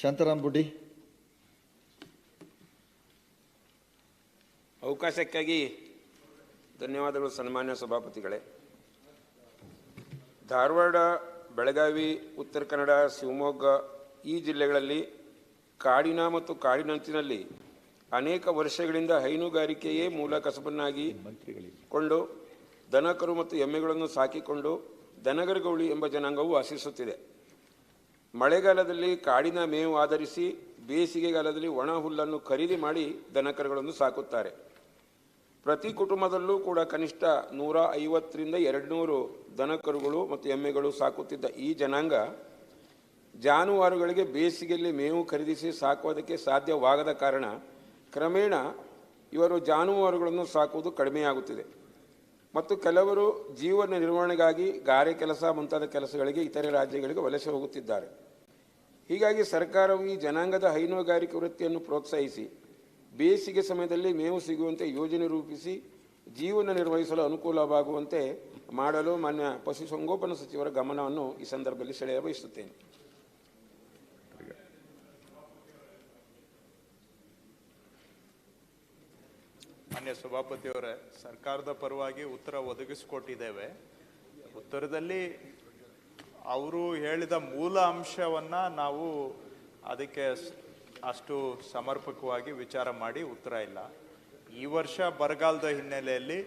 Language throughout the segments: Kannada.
ಶಾಂತಾರಾಮ್ ಬುಡ್ಡಿ. ಅವಕಾಶಕ್ಕಾಗಿ ಧನ್ಯವಾದಗಳು ಸನ್ಮಾನ್ಯ ಸಭಾಪತಿಗಳೇ. ಧಾರವಾಡ, ಬೆಳಗಾವಿ, ಉತ್ತರ ಕನ್ನಡ, ಶಿವಮೊಗ್ಗ ಈ ಜಿಲ್ಲೆಗಳಲ್ಲಿ ಕಾಡಿನ ಮತ್ತು ಕಾಡಿನಂಚಿನಲ್ಲಿ ಅನೇಕ ವರ್ಷಗಳಿಂದ ಹೈನುಗಾರಿಕೆಯೇ ಮೂಲ ಕಸಬನ್ನಾಗಿ ಕೊಂಡು ದನಕರು ಮತ್ತು ಎಮ್ಮೆಗಳನ್ನು ಸಾಕಿಕೊಂಡು ದನಗರಗೌಳಿ ಎಂಬ ಜನಾಂಗವು ವಾಸಿಸುತ್ತಿದೆ. ಮಳೆಗಾಲದಲ್ಲಿ ಕಾಡಿನ ಮೇವು ಆಧರಿಸಿ ಬೇಸಿಗೆಗಾಲದಲ್ಲಿ ಒಣ ಹುಲ್ಲನ್ನು ಖರೀದಿ ಮಾಡಿ ದನಕರುಗಳನ್ನು ಸಾಕುತ್ತಾರೆ. ಪ್ರತಿ ಕುಟುಂಬದಲ್ಲೂ ಕೂಡ ಕನಿಷ್ಠ ನೂರ ಐವತ್ತರಿಂದ ಎರಡುನೂರು ದನಕರುಗಳು ಮತ್ತು ಎಮ್ಮೆಗಳು ಸಾಕುತ್ತಿದ್ದ ಈ ಜನಾಂಗ ಜಾನುವಾರುಗಳಿಗೆ ಬೇಸಿಗೆಯಲ್ಲಿ ಮೇವು ಖರೀದಿಸಿ ಸಾಕುವುದಕ್ಕೆ ಸಾಧ್ಯವಾಗದ ಕಾರಣ ಕ್ರಮೇಣ ಇವರು ಜಾನುವಾರುಗಳನ್ನು ಸಾಕುವುದು ಕಡಿಮೆಯಾಗುತ್ತಿದೆ. ಮತ್ತು ಕೆಲವರು ಜೀವನ ನಿರ್ವಹಣೆಗಾಗಿ ಗಾರೆ ಕೆಲಸ ಮುಂತಾದ ಕೆಲಸಗಳಿಗೆ ಇತರೆ ರಾಜ್ಯಗಳಿಗೆ ವಲಸೆ ಹೋಗುತ್ತಿದ್ದಾರೆ. ಹೀಗಾಗಿ ಸರ್ಕಾರವು ಈ ಜನಾಂಗದ ಹೈನುಗಾರಿಕೆ ವೃತ್ತಿಯನ್ನು ಪ್ರೋತ್ಸಾಹಿಸಿ, ಬೇಸಿಗೆ ಸಮಯದಲ್ಲಿ ಮೇವು ಸಿಗುವಂತೆ ಯೋಜನೆ ರೂಪಿಸಿ ಜೀವನ ನಿರ್ವಹಿಸಲು ಅನುಕೂಲವಾಗುವಂತೆ ಮಾಡಲು ಮಾನ್ಯ ಪಶುಸಂಗೋಪನಾ ಸಚಿವರ ಗಮನವನ್ನು ಈ ಸಂದರ್ಭದಲ್ಲಿ ಸೆಳೆಯ ಬಯಸುತ್ತೇನೆ. ಮಾನ್ಯ ಸಭಾಪತಿಯವರೇ, ಸರ್ಕಾರದ ಪರವಾಗಿ ಉತ್ತರ ಒದಗಿಸಿಕೊಟ್ಟಿದ್ದೇವೆ. ಉತ್ತರದಲ್ಲಿ ಅವರು ಹೇಳಿದ ಮೂಲ ಅಂಶವನ್ನು ನಾವು ಅದಕ್ಕೆ ಅಷ್ಟು ಸಮರ್ಪಕವಾಗಿ ವಿಚಾರ ಮಾಡಿ ಉತ್ತರ ಇಲ್ಲ. ಈ ವರ್ಷ ಬರಗಾಲದ ಹಿನ್ನೆಲೆಯಲ್ಲಿ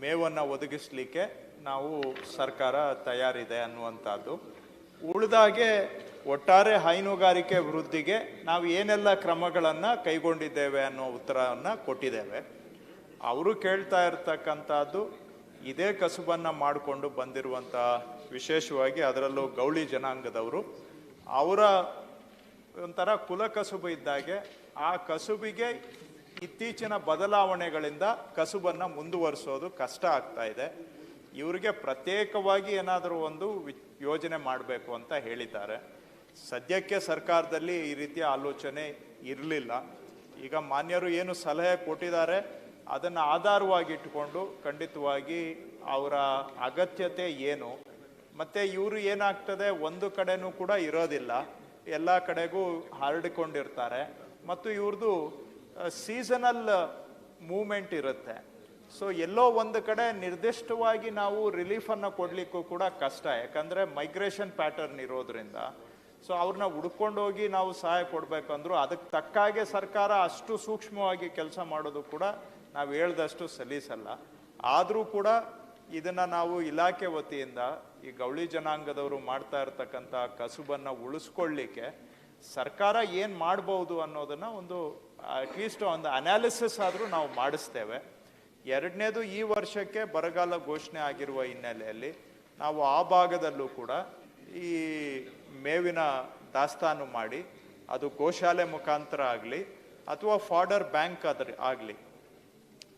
ಮೇವನ್ನು ಒದಗಿಸಲಿಕ್ಕೆ ನಾವು ಸರ್ಕಾರ ತಯಾರಿದೆ ಅನ್ನುವಂಥದ್ದು. ಉಳಿದಾಗೆ ಒಟ್ಟಾರೆ ಹೈನುಗಾರಿಕೆ ವೃದ್ಧಿಗೆ ನಾವು ಏನೆಲ್ಲ ಕ್ರಮಗಳನ್ನು ಕೈಗೊಂಡಿದ್ದೇವೆ ಅನ್ನೋ ಉತ್ತರವನ್ನು ಕೊಟ್ಟಿದ್ದೇವೆ. ಅವರು ಕೇಳ್ತಾ ಇರ್ತಕ್ಕಂಥದ್ದು ಇದೇ ಕಸುಬನ್ನು ಮಾಡಿಕೊಂಡು ಬಂದಿರುವಂಥ ವಿಶೇಷವಾಗಿ ಅದರಲ್ಲೂ ಗೌಳಿ ಜನಾಂಗದವರು, ಅವರ ಒಂಥರ ಕುಲ ಕಸುಬು ಇದ್ದಾಗೆ ಆ ಕಸುಬಿಗೆ ಇತ್ತೀಚಿನ ಬದಲಾವಣೆಗಳಿಂದ ಕಸುಬನ್ನು ಮುಂದುವರಿಸೋದು ಕಷ್ಟ ಆಗ್ತಾ ಇದೆ. ಇವರಿಗೆ ಪ್ರತ್ಯೇಕವಾಗಿ ಏನಾದರೂ ಒಂದು ಯೋಜನೆ ಮಾಡಬೇಕು ಅಂತ ಹೇಳಿದ್ದಾರೆ. ಸದ್ಯಕ್ಕೆ ಸರ್ಕಾರದಲ್ಲಿ ಈ ರೀತಿಯ ಆಲೋಚನೆ ಇರಲಿಲ್ಲ. ಈಗ ಮಾನ್ಯರು ಏನು ಸಲಹೆ ಕೊಟ್ಟಿದ್ದಾರೆ, ಅದನ್ನು ಆಧಾರವಾಗಿಟ್ಟುಕೊಂಡು ಖಂಡಿತವಾಗಿ ಅವರ ಅಗತ್ಯತೆ ಏನು ಮತ್ತೆ ಇವರು ಏನಾಗ್ತದೆ, ಒಂದು ಕಡೆನೂ ಕೂಡ ಇರೋದಿಲ್ಲ. ಎಲ್ಲ ಕಡೆಗೂ ಹರಡಿಕೊಂಡಿರ್ತಾರೆ. ಮತ್ತು ಇವ್ರದ್ದು ಸೀಸನಲ್ ಮೂಮೆಂಟ್ ಇರುತ್ತೆ. ಸೊ ಎಲ್ಲೋ ಒಂದು ಕಡೆ ನಿರ್ದಿಷ್ಟವಾಗಿ ನಾವು ರಿಲೀಫನ್ನು ಕೊಡಲಿಕ್ಕೂ ಕೂಡ ಕಷ್ಟ. ಯಾಕಂದರೆ ಮೈಗ್ರೇಷನ್ ಪ್ಯಾಟರ್ನ್ ಇರೋದ್ರಿಂದ. ಸೊ ಅವ್ರನ್ನ ಹುಡ್ಕೊಂಡು ಹೋಗಿ ನಾವು ಸಹಾಯ ಕೊಡಬೇಕಂದ್ರು ಅದಕ್ಕೆ ತಕ್ಕಾಗೆ ಸರ್ಕಾರ ಅಷ್ಟು ಸೂಕ್ಷ್ಮವಾಗಿ ಕೆಲಸ ಮಾಡೋದು ಕೂಡ ನಾವು ಹೇಳ್ದಷ್ಟು ಸಲೀಸಲ್ಲ. ಆದರೂ ಕೂಡ ಇದನ್ನ ನಾವು ಇಲಾಖೆ ವತಿಯಿಂದ ಈ ಗೌಳಿ ಜನಾಂಗದವರು ಮಾಡ್ತಾ ಇರ್ತಕ್ಕಂಥ ಕಸುಬನ್ನ ಉಳಿಸ್ಕೊಳ್ಳಿಕ್ಕೆ ಸರ್ಕಾರ ಏನು ಮಾಡ್ಬೋದು ಅನ್ನೋದನ್ನ ಒಂದು ಅಟ್ಲೀಸ್ಟ್ ಒಂದು ಅನಾಲಿಸಿಸ್ ಆದರೂ ನಾವು ಮಾಡಿಸ್ತೇವೆ. ಎರಡನೇದು, ಈ ವರ್ಷಕ್ಕೆ ಬರಗಾಲ ಘೋಷಣೆ ಆಗಿರುವ ಹಿನ್ನೆಲೆಯಲ್ಲಿ ನಾವು ಆ ಭಾಗದಲ್ಲೂ ಕೂಡ ಈ ಮೇವಿನ ದಾಸ್ತಾನು ಮಾಡಿ, ಅದು ಗೋಶಾಲೆ ಮುಖಾಂತರ ಆಗಲಿ, ಅಥವಾ ಫಾಡರ್ ಬ್ಯಾಂಕ್ ಆದ್ರೆ ಆಗಲಿ,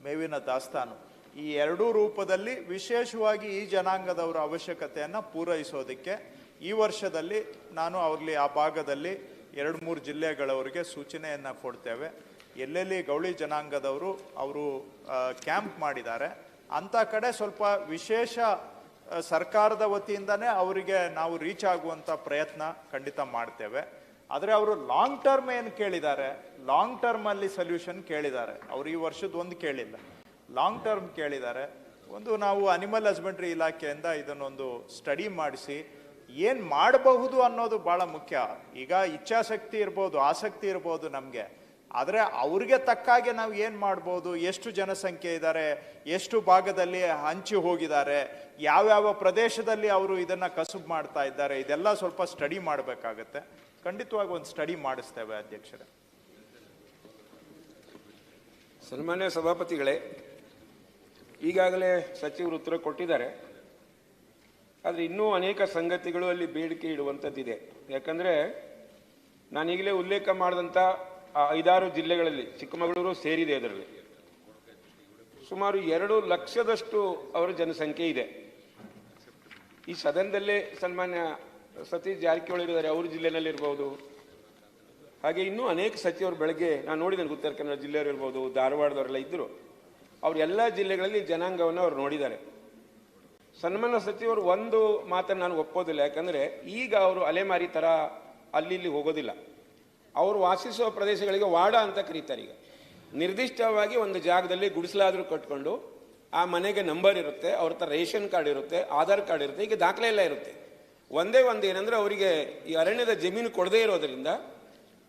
ಮೇವಿನ ದಾಸ್ತಾನು. ಈ ಎರಡೂ ರೂಪದಲ್ಲಿ ವಿಶೇಷವಾಗಿ ಈ ಜನಾಂಗದವರ ಅವಶ್ಯಕತೆಯನ್ನು ಪೂರೈಸೋದಕ್ಕೆ ಈ ವರ್ಷದಲ್ಲಿ ನಾನು ಅವ್ರಲ್ಲಿ ಆ ಭಾಗದಲ್ಲಿ ಎರಡು ಮೂರು ಜಿಲ್ಲೆಗಳವರಿಗೆ ಸೂಚನೆಯನ್ನು ಕೊಡ್ತೇವೆ. ಎಲ್ಲೆಲ್ಲಿ ಗೌಳಿ ಜನಾಂಗದವರು ಅವರು ಕ್ಯಾಂಪ್ ಮಾಡಿದ್ದಾರೆ. ಅಂಥ ಕಡೆ ಸ್ವಲ್ಪ ವಿಶೇಷ ಸರ್ಕಾರದ ವತಿಯಿಂದನೇ ಅವರಿಗೆ ನಾವು ರೀಚ್ ಆಗುವಂಥ ಪ್ರಯತ್ನ ಖಂಡಿತ ಮಾಡ್ತೇವೆ. ಆದರೆ ಅವರು ಲಾಂಗ್ ಟರ್ಮ್ ಏನು ಕೇಳಿದ್ದಾರೆ? ಲಾಂಗ್ ಟರ್ಮಲ್ಲಿ ಸೊಲ್ಯೂಷನ್ ಕೇಳಿದ್ದಾರೆ. ಅವರು ಈ ವರ್ಷದ ಒಂದು ಕೇಳಿಲ್ಲ. ಲಾಂಗ್ ಟರ್ಮ್ ಕೇಳಿದ್ದಾರೆ ಒಂದು ನಾವು ಅನಿಮಲ್ ಹಸ್ಬೆಂಡ್ರಿ ಇಲಾಖೆಯಿಂದ ಇದನ್ನೊಂದು ಸ್ಟಡಿ ಮಾಡಿಸಿ ಏನು ಮಾಡಬಹುದು ಅನ್ನೋದು ಭಾಳ ಮುಖ್ಯ. ಈಗ ಇಚ್ಛಾಶಕ್ತಿ ಇರ್ಬೋದು, ಆಸಕ್ತಿ ಇರ್ಬೋದು ನಮಗೆ. ಆದರೆ ಅವ್ರಿಗೆ ತಕ್ಕಾಗೆ ನಾವು ಏನು ಮಾಡ್ಬೋದು, ಎಷ್ಟು ಜನಸಂಖ್ಯೆ ಇದ್ದಾರೆ ಎಷ್ಟು ಭಾಗದಲ್ಲಿ ಹಂಚಿ ಹೋಗಿದ್ದಾರೆ, ಯಾವ್ಯಾವ ಪ್ರದೇಶದಲ್ಲಿ ಅವರು ಇದನ್ನು ಕಸುಬು ಮಾಡ್ತಾ ಇದ್ದಾರೆ, ಇದೆಲ್ಲ ಸ್ವಲ್ಪ ಸ್ಟಡಿ ಮಾಡಬೇಕಾಗತ್ತೆ. ಖಂಡಿತವಾಗಿ ಒಂದು ಸ್ಟಡಿ ಮಾಡಿಸ್ತೇವೆ ಅಧ್ಯಕ್ಷರೇ. ಸನ್ಮಾನ್ಯ ಸಭಾಪತಿಗಳೇ ಈಗಾಗಲೇ ಸಚಿವರು ಉತ್ತರ ಕೊಟ್ಟಿದ್ದಾರೆ. ಆದರೆ ಇನ್ನೂ ಅನೇಕ ಸಂಗತಿಗಳು ಅಲ್ಲಿ ಬೇಡಿಕೆ ಇಡುವಂಥದ್ದಿದೆ ಯಾಕಂದರೆ ನಾನೀಗಲೇ ಉಲ್ಲೇಖ ಮಾಡಿದಂಥ ಆ ಐದಾರು ಜಿಲ್ಲೆಗಳಲ್ಲಿ ಚಿಕ್ಕಮಗಳೂರು ಸೇರಿದೆ ಅದರಲ್ಲಿ. ಸುಮಾರು ಎರಡು ಲಕ್ಷದಷ್ಟು ಅವರ ಜನಸಂಖ್ಯೆ ಇದೆ. ಈ ಸದನದಲ್ಲೇ ಸನ್ಮಾನ್ಯ ಸತೀಶ್ ಜಾರಕಿಹೊಳಿ ಇದ್ದಾರೆ, ಅವ್ರ ಜಿಲ್ಲೆನಲ್ಲಿ ಇರ್ಬೋದು. ಹಾಗೆ ಇನ್ನೂ ಅನೇಕ ಸಚಿವರು ಬೆಳಗ್ಗೆ ನಾನು ನೋಡಿದ್ದೇನೆ ಉತ್ತರ ಕನ್ನಡ ಜಿಲ್ಲೆಯವರು ಇರ್ಬೋದು, ಧಾರವಾಡದವರೆಲ್ಲ ಇದ್ದರು. ಅವ್ರ ಎಲ್ಲ ಜಿಲ್ಲೆಗಳಲ್ಲಿ ಜನಾಂಗವನ್ನು ಅವ್ರು ನೋಡಿದ್ದಾರೆ. ಸನ್ಮಾನ ಸಚಿವರು ಒಂದು ಮಾತನ್ನು ನಾನು ಒಪ್ಪೋದಿಲ್ಲ. ಯಾಕಂದರೆ ಈಗ ಅವರು ಅಲೆಮಾರಿ ಥರ ಅಲ್ಲಿ ಇಲ್ಲಿ ಹೋಗೋದಿಲ್ಲ. ಅವರು ವಾಸಿಸುವ ಪ್ರದೇಶಗಳಿಗೆ ವಾಡ ಅಂತ ಕರೀತಾರೆ ಈಗ. ನಿರ್ದಿಷ್ಟವಾಗಿ ಒಂದು ಜಾಗದಲ್ಲಿ ಗುಡಿಸಲಾದರೂ ಕಟ್ಕೊಂಡು ಆ ಮನೆಗೆ ನಂಬರ್ ಇರುತ್ತೆ, ಅವ್ರ ಹತ್ರ ರೇಷನ್ ಕಾರ್ಡ್ ಇರುತ್ತೆ, ಆಧಾರ್ ಕಾರ್ಡ್ ಇರುತ್ತೆ ಈಗ ದಾಖಲೆ ಎಲ್ಲ ಇರುತ್ತೆ. ಒಂದೇ ಒಂದು ಏನಂದರೆ ಅವರಿಗೆ ಈ ಅರಣ್ಯದ ಜಮೀನು ಕೊಡದೇ ಇರೋದರಿಂದ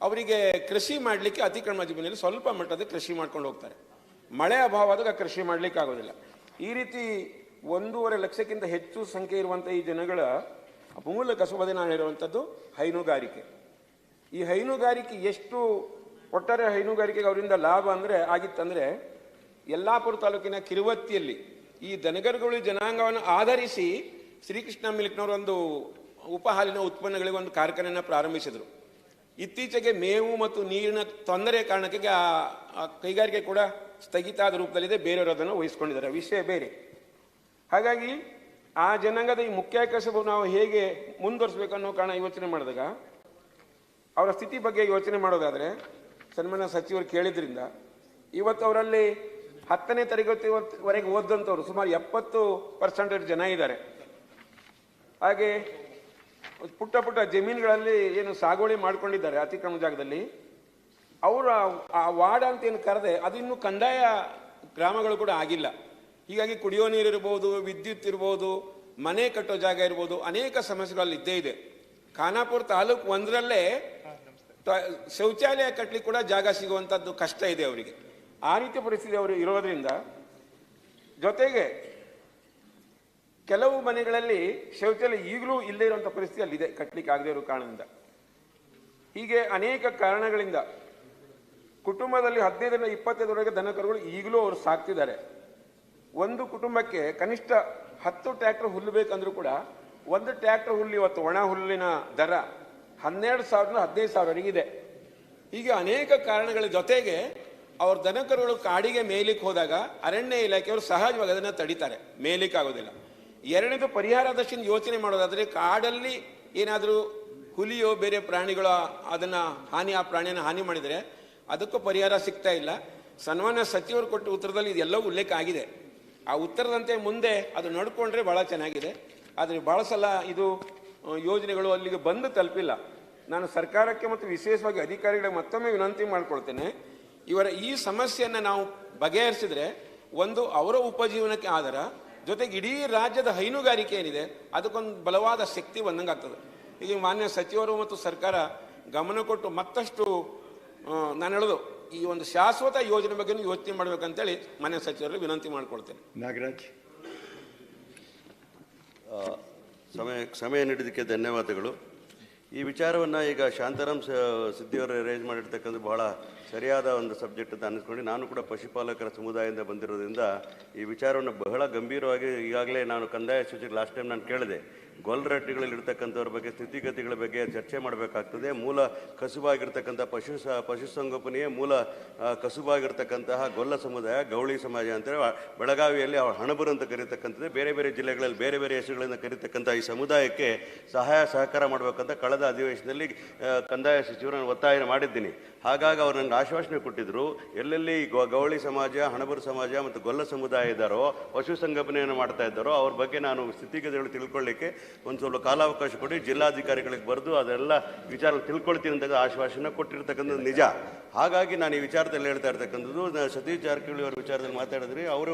ಅವರಿಗೆ ಕೃಷಿ ಮಾಡಲಿಕ್ಕೆ ಅತಿಕ್ರಮ ಜಮೀನಲ್ಲಿ ಸ್ವಲ್ಪ ಮಟ್ಟದ ಕೃಷಿ ಮಾಡ್ಕೊಂಡು ಹೋಗ್ತಾರೆ. ಮಳೆ ಅಭಾವದಾಗ ಕೃಷಿ ಮಾಡಲಿಕ್ಕೆ ಆಗೋದಿಲ್ಲ ಈ ರೀತಿ ಒಂದೂವರೆ ಲಕ್ಷಕ್ಕಿಂತ ಹೆಚ್ಚು ಸಂಖ್ಯೆ ಇರುವಂಥ ಈ ಜನಗಳ ಮೂಲ ಕಸುಬದೆ ನಾನು ಹೇಳುವಂಥದ್ದು ಹೈನುಗಾರಿಕೆ. ಈ ಹೈನುಗಾರಿಕೆ ಎಷ್ಟು ಒಟ್ಟಾರೆ ಹೈನುಗಾರಿಕೆಗೆ ಅವರಿಂದ ಲಾಭ ಅಂದರೆ ಆಗಿತ್ತಂದರೆ ಯಲ್ಲಾಪುರ ತಾಲೂಕಿನ ಕಿರುವತ್ತಿಯಲ್ಲಿ ಈ ದನಗರುಗಳು ಜನಾಂಗವನ್ನು ಆಧರಿಸಿ ಶ್ರೀಕೃಷ್ಣ ಮಿಲ್ಕ್ನವರು ಒಂದು ಉಪಹಾಲಿನ ಉತ್ಪನ್ನಗಳಿಗೆ ಒಂದು ಕಾರ್ಖಾನೆಯನ್ನು ಪ್ರಾರಂಭಿಸಿದರು. ಇತ್ತೀಚೆಗೆ ಮೇವು ಮತ್ತು ನೀರಿನ ತೊಂದರೆ ಕಾರಣಕ್ಕೆ ಆ ಕೈಗಾರಿಕೆ ಕೂಡ ಸ್ಥಗಿತ ಆದ ರೂಪದಲ್ಲಿದೆ, ಬೇರೆಯವರು ಅದನ್ನು ವಹಿಸ್ಕೊಂಡಿದ್ದಾರೆ. ವಿಷಯ ಬೇರೆ. ಹಾಗಾಗಿ ಆ ಜನಾಂಗದ ಈ ಮುಖ್ಯ ಕಸಬು ನಾವು ಹೇಗೆ ಮುಂದುವರಿಸಬೇಕು ಅನ್ನೋ ಕಾರಣ ಯೋಚನೆ ಮಾಡಿದಾಗ, ಅವರ ಸ್ಥಿತಿ ಬಗ್ಗೆ ಯೋಚನೆ ಮಾಡೋದಾದರೆ, ಸನ್ಮಾನ್ಯ ಸಚಿವರು ಕೇಳಿದ್ರಿಂದ, ಇವತ್ತು ಅವರಲ್ಲಿ ಹತ್ತನೇ ತರಗತಿವರೆಗೆ ಓದಂಥವ್ರು ಸುಮಾರು ಎಪ್ಪತ್ತು ಪರ್ಸೆಂಟೇಜ್ ಜನ ಇದ್ದಾರೆ. ಹಾಗೆ ಪುಟ್ಟ ಪುಟ್ಟ ಜಮೀನುಗಳಲ್ಲಿ ಏನು ಸಾಗುವಳಿ ಮಾಡ್ಕೊಂಡಿದ್ದಾರೆ ಅತಿಕ್ರಮ ಜಾಗದಲ್ಲಿ. ಅವರ ಆ ವಾರ್ಡ್ ಅಂತ ಏನು ಕರೆದೆ, ಅದು ಇನ್ನೂ ಕಂದಾಯ ಗ್ರಾಮಗಳು ಕೂಡ ಆಗಿಲ್ಲ. ಹೀಗಾಗಿ ಕುಡಿಯೋ ನೀರು ಇರ್ಬೋದು, ವಿದ್ಯುತ್ ಇರ್ಬೋದು, ಮನೆ ಕಟ್ಟೋ ಜಾಗ ಇರ್ಬೋದು, ಅನೇಕ ಸಮಸ್ಯೆಗಳು ಅಲ್ಲಿ ಇದ್ದೇ ಇದೆ. ಖಾನಾಪುರ ತಾಲೂಕು ಒಂದರಲ್ಲೇ ಶೌಚಾಲಯ ಕಟ್ಟಲಿಕ್ಕೆ ಕೂಡ ಜಾಗ ಸಿಗುವಂಥದ್ದು ಕಷ್ಟ ಇದೆ ಅವರಿಗೆ. ಆ ರೀತಿ ಪರಿಸ್ಥಿತಿ ಅವರು ಇರೋದ್ರಿಂದ ಜೊತೆಗೆ ಕೆಲವು ಮನೆಗಳಲ್ಲಿ ಶೌಚಾಲಯ ಈಗಲೂ ಇಲ್ಲದೇ ಇರುವಂಥ ಪರಿಸ್ಥಿತಿ ಅಲ್ಲಿದೆ ಕಟ್ಟಲಿಕ್ಕೆ ಆಗದೇ ಇರೋ ಕಾರಣದಿಂದ. ಹೀಗೆ ಅನೇಕ ಕಾರಣಗಳಿಂದ ಕುಟುಂಬದಲ್ಲಿ ಹದಿನೈದರಿಂದ ಇಪ್ಪತ್ತೈದರವರೆಗೆ ದನಕರುಗಳು ಈಗಲೂ ಅವರು ಸಾಕ್ತಿದ್ದಾರೆ. ಒಂದು ಕುಟುಂಬಕ್ಕೆ ಕನಿಷ್ಠ ಹತ್ತು ಟ್ರ್ಯಾಕ್ಟರ್ ಹುಲ್ಲು ಬೇಕಂದ್ರೂ ಕೂಡ ಒಂದು ಟ್ರ್ಯಾಕ್ಟರ್ ಹುಲ್ಲು ಇವತ್ತು ಒಣ ಹುಲ್ಲಿನ ದರ ಹನ್ನೆರಡು ಸಾವಿರದಿಂದ ಹದಿನೈದು ಸಾವಿರವರೆಗಿದೆ ಹೀಗೆ ಅನೇಕ ಕಾರಣಗಳ ಜೊತೆಗೆ ಅವ್ರ ದನಕರುಗಳು ಕಾಡಿಗೆ ಮೇಲಿಕ್ಕೆ ಹೋದಾಗ ಅರಣ್ಯ ಇಲಾಖೆಯವರು ಸಹಜವಾಗಿ ಅದನ್ನು ತಡಿತಾರೆ ಮೇಲಿಕ್ಕಾಗೋದಿಲ್ಲ ಎರಡನೇದು ಪರಿಹಾರ ದರ್ಶನ ಯೋಚನೆ ಮಾಡೋದಾದರೆ ಕಾಡಲ್ಲಿ ಏನಾದರೂ ಹುಲಿಯೋ ಬೇರೆ ಪ್ರಾಣಿಗಳ ಅದನ್ನು ಹಾನಿ, ಆ ಪ್ರಾಣಿಯನ್ನು ಹಾನಿ ಮಾಡಿದರೆ ಅದಕ್ಕೂ ಪರಿಹಾರ ಸಿಗ್ತಾ ಇಲ್ಲ. ಸನ್ಮಾನ್ಯ ಸಚಿವರು ಕೊಟ್ಟ ಉತ್ತರದಲ್ಲಿ ಇದೆಲ್ಲವೂ ಉಲ್ಲೇಖ ಆಗಿದೆ. ಆ ಉತ್ತರದಂತೆ ಮುಂದೆ ಅದು ನಡ್ಕೊಂಡ್ರೆ ಭಾಳ ಚೆನ್ನಾಗಿದೆ. ಆದರೆ ಭಾಳ ಸಲ ಇದು ಯೋಜನೆಗಳು ಅಲ್ಲಿಗೆ ಬಂದು ತಲುಪಿಲ್ಲ. ನಾನು ಸರ್ಕಾರಕ್ಕೆ ಮತ್ತು ವಿಶೇಷವಾಗಿ ಅಧಿಕಾರಿಗಳಿಗೆ ಮತ್ತೊಮ್ಮೆ ವಿನಂತಿ ಮಾಡಿಕೊಳ್ತೇನೆ. ಇವರ ಈ ಸಮಸ್ಯೆಯನ್ನು ನಾವು ಬಗೆಹರಿಸಿದ್ರೆ, ಒಂದು ಅವರ ಉಪಜೀವನಕ್ಕೆ ಆಧಾರ, ಜೊತೆಗೆ ಇಡೀ ರಾಜ್ಯದ ಹೈನುಗಾರಿಕೆ ಏನಿದೆ, ಅದಕ್ಕೊಂದು ಬಲವಾದ ಶಕ್ತಿ ಬಂದಂಗೆ ಆಗ್ತದೆ ಈಗ ಮಾನ್ಯ ಸಚಿವರು ಮತ್ತು ಸರ್ಕಾರ ಗಮನ ಕೊಟ್ಟು ಮತ್ತಷ್ಟು ನಾನು ಹೇಳೋದು ಈ ಒಂದು ಶಾಶ್ವತ ಯೋಜನೆ ಬಗ್ಗೆ ಯೋಚನೆ ಮಾಡಬೇಕಂತೇಳಿ ಮನೆ ಸಚಿವರಲ್ಲಿ ವಿನಂತಿ ಮಾಡಿಕೊಳ್ತೇನೆ. ನಾಗರಾಜ್. ಸಮಯ ಸಮಯ ನೀಡಿದ್ದಕ್ಕೆ ಧನ್ಯವಾದಗಳು. ಈ ವಿಚಾರವನ್ನು ಈಗ ಶಾಂತಾರಾಮ್ ಸ ಸಿದ್ದಿಯವರು ರೇಜ್ ಮಾಡಿರ್ತಕ್ಕಂಥ ಬಹಳ ಸರಿಯಾದ ಒಂದು ಸಬ್ಜೆಕ್ಟ್ ಅಂತ ಅನ್ನಿಸ್ಕೊಂಡು ನಾನು ಕೂಡ ಪಶುಪಾಲಕರ ಸಮುದಾಯದಿಂದ ಬಂದಿರೋದ್ರಿಂದ ಈ ವಿಚಾರವನ್ನು ಬಹಳ ಗಂಭೀರವಾಗಿ ಈಗಾಗಲೇ ನಾನು ಕಂದಾಯ ಸೂಚನೆ ಲಾಸ್ಟ್ ಟೈಮ್ ನಾನು ಕೇಳಿದೆ. ಗೊಲ್ರಟ್ಟಿಗಳಲ್ಲಿ ಇರ್ತಕ್ಕಂಥವ್ರ ಬಗ್ಗೆ, ಸ್ಥಿತಿಗತಿಗಳ ಬಗ್ಗೆ ಚರ್ಚೆ ಮಾಡಬೇಕಾಗ್ತದೆ. ಮೂಲ ಕಸುಬಾಗಿರ್ತಕ್ಕಂಥ ಪಶು ಸ ಪಶುಸಂಗೋಪನೆಯೇ ಮೂಲ ಕಸುಬಾಗಿರ್ತಕ್ಕಂತಹ ಗೊಲ್ಲ ಸಮುದಾಯ, ಗೌಳಿ ಸಮಾಜ ಅಂತೇಳಿ ಬೆಳಗಾವಿಯಲ್ಲಿ ಅವ್ರ ಹಣಬರು ಅಂತ ಕರೀತಕ್ಕಂಥದ್ದು. ಬೇರೆ ಬೇರೆ ಜಿಲ್ಲೆಗಳಲ್ಲಿ ಬೇರೆ ಬೇರೆ ಹೆಸರುಗಳಿಂದ ಕರೀತಕ್ಕಂಥ ಈ ಸಮುದಾಯಕ್ಕೆ ಸಹಾಯ, ಸಹಕಾರ ಮಾಡಬೇಕಂತ ಕಳೆದ ಅಧಿವೇಶನದಲ್ಲಿ ಕಂದಾಯ ಸಚಿವರನ್ನು ಒತ್ತಾಯ ಮಾಡಿದ್ದೀನಿ. ಹಾಗಾಗಿ ಅವರು ನನಗೆ ಆಶ್ವಾಸನೆ ಕೊಟ್ಟಿದ್ದರು ಎಲ್ಲೆಲ್ಲಿ ಗೌಳಿ ಸಮಾಜ, ಹಣಬರು ಸಮಾಜ ಮತ್ತು ಗೊಲ್ಲ ಸಮುದಾಯ ಇದ್ದಾರೋ, ಪಶು ಸಂಗೋಪನೆಯನ್ನು ಮಾಡ್ತಾ ಇದ್ದಾರೋ, ಅವ್ರ ಬಗ್ಗೆ ನಾನು ಸ್ಥಿತಿಗತಿಗಳು ತಿಳ್ಕೊಳ್ಳಿಕ್ಕೆ ಒಂದು ಸ್ವಲ್ಪ ಕಾಲಾವಕಾಶ ಕೊಡಿ, ಜಿಲ್ಲಾಧಿಕಾರಿಗಳಿಗೆ ಬರೆದು ಅದೆಲ್ಲ ವಿಚಾರ ತಿಳ್ಕೊಳ್ತೀನಿ ಅಂತ ಆಶ್ವಾಸನೆ ಕೊಟ್ಟಿರ್ತಕ್ಕಂಥದ್ದು ನಿಜ. ಹಾಗಾಗಿ ನಾನು ಈ ವಿಚಾರದಲ್ಲಿ ಹೇಳ್ತಾ ಇರ್ತಕ್ಕಂಥದ್ದು ಸತೀಶ್ ಜಾರಕಿಹೊಳಿ ಅವರ ವಿಚಾರದಲ್ಲಿ ಮಾತಾಡಿದ್ರಿ, ಅವರು